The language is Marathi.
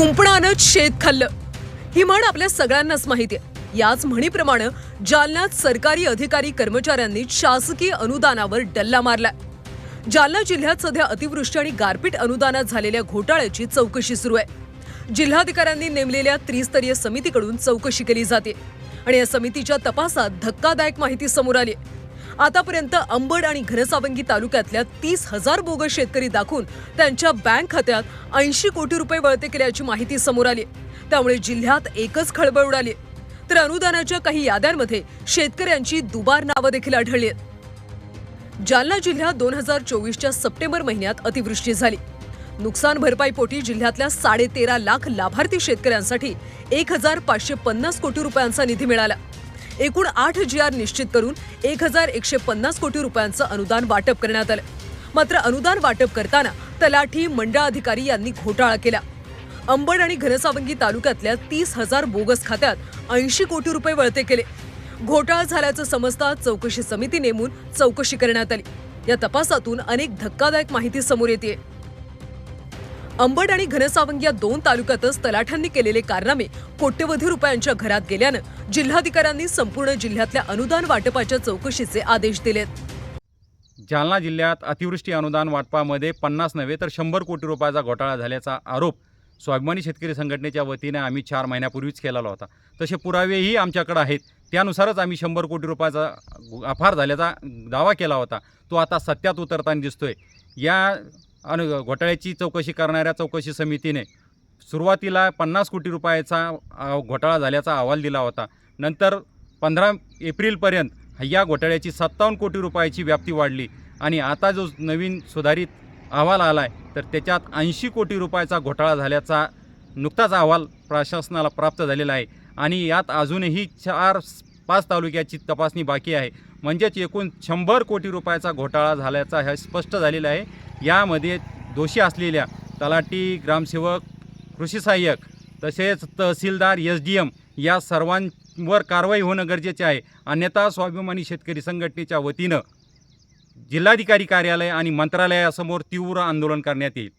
कुंपणानं शेत खाल्लं. ही म्हण आपल्या सगळ्यांनाच माहिती आहे. याच म्हणीप्रमाणे जालन्यात सरकारी अधिकारी कर्मचाऱ्यांनी शासकीय अनुदानावर डल्ला मारला जालना जिल्ह्यात सध्या अतिवृष्टी आणि गारपीट अनुदानात झालेल्या घोटाळ्याची चौकशी सुरू आहे. जिल्हाधिकाऱ्यांनी नेमलेल्या त्रिस्तरीय समितीकडून चौकशी केली जाते. आणि या समितीच्या तपासात धक्कादायक माहिती समोर आली आहे. आतापर्यंत अंबड आणि घनसावंगी तालुक्यातल्या तीस हजार बोगस शेतकरी दाखवून त्यांच्या बँक खात्यात ऐंशी कोटी रुपये वळते केल्याची माहिती समोर आली. त्यामुळे जिल्ह्यात एकच खळबळ उडाली. तर अनुदानाच्या काही याद्यांमध्ये शेतकऱ्यांची दुबार नावं देखील आढळली आहेत. जालना जिल्ह्यात दोन हजार चोवीसच्या सप्टेंबर महिन्यात अतिवृष्टी झाली. नुकसान भरपाईपोटी जिल्ह्यातल्या साडेतेरा लाख लाभार्थी शेतकऱ्यांसाठी एक हजार पाचशे पन्नास कोटी रुपयांचा निधी मिळाला. एकूण आठ जी आर निश्चित करून एक हजार एकशे पन्नास कोटी रुपयांचं अनुदान वाटप करण्यात आलं. मात्र अनुदान वाटप करताना तलाठी मंडळ अधिकारी यांनी घोटाळा केला. अंबड आणि घनसावंगी तालुक्यातल्या तीस हजार बोगस खात्यात ऐंशी कोटी रुपये वळते केले. घोटाळा झाल्याचं समजता चौकशी समिती नेमून चौकशी करण्यात आली. या तपासातून अनेक धक्कादायक माहिती समोर येते अंबड आणि घनसावंग या दोन तालुक्यातच तलाठ्यांनी केलेले कारनामे कोट्यवधी रुपयांच्या घरात गेल्यानं जिल्हाधिकाऱ्यांनी संपूर्ण जिल्ह्यातल्या अनुदान वाटपाच्या चौकशीचे आदेश दिलेत. जालना जिल्ह्यात अतिवृष्टी अनुदान वाटपामध्ये पन्नास नव्हे तर शंभर कोटी रुपयाचा घोटाळा झाल्याचा आरोप स्वाभिमानी शेतकरी संघटनेच्या वतीने आम्ही चार महिन्यापूर्वीच केलेला होता. तसे पुरावेही आमच्याकडे आहेत. त्यानुसारच आम्ही शंभर कोटी रुपयाचा अफार झाल्याचा दावा केला होता. तो आता सत्यात उतरताना दिसतोय. या अनु घोटाळ्याची चौकशी करणाऱ्या चौकशी समितीने सुरुवातीला पन्नास कोटी रुपयाचा घोटाळा झाल्याचा अहवाल दिला होता. नंतर पंधरा एप्रिलपर्यंत या घोटाळ्याची सत्तावन्न कोटी रुपयाची व्याप्ती वाढली आणि आता जो नवीन सुधारित अहवाल आला आहे तर त्याच्यात ऐंशी कोटी रुपयाचा घोटाळा झाल्याचा नुकताच अहवाल प्रशासनाला प्राप्त झालेला आहे. आणि यात अजूनही चार पाच तालुक्याची तपासणी बाकी आहे. म्हणजेच एकूण शंभर कोटी रुपयाचा घोटाळा झाल्याचा हे स्पष्ट झालेलं आहे. यामध्ये दोषी असलेल्या तलाठी ग्रामसेवक कृषी सहाय्यक तसेच तहसीलदार एस डी एम या सर्वांवर कारवाई होणं गरजेचे आहे. अन्यथा स्वाभिमानी शेतकरी संघटनेच्या वतीनं जिल्हाधिकारी कार्यालय आणि मंत्रालयासमोर तीव्र आंदोलन करण्यात येईल.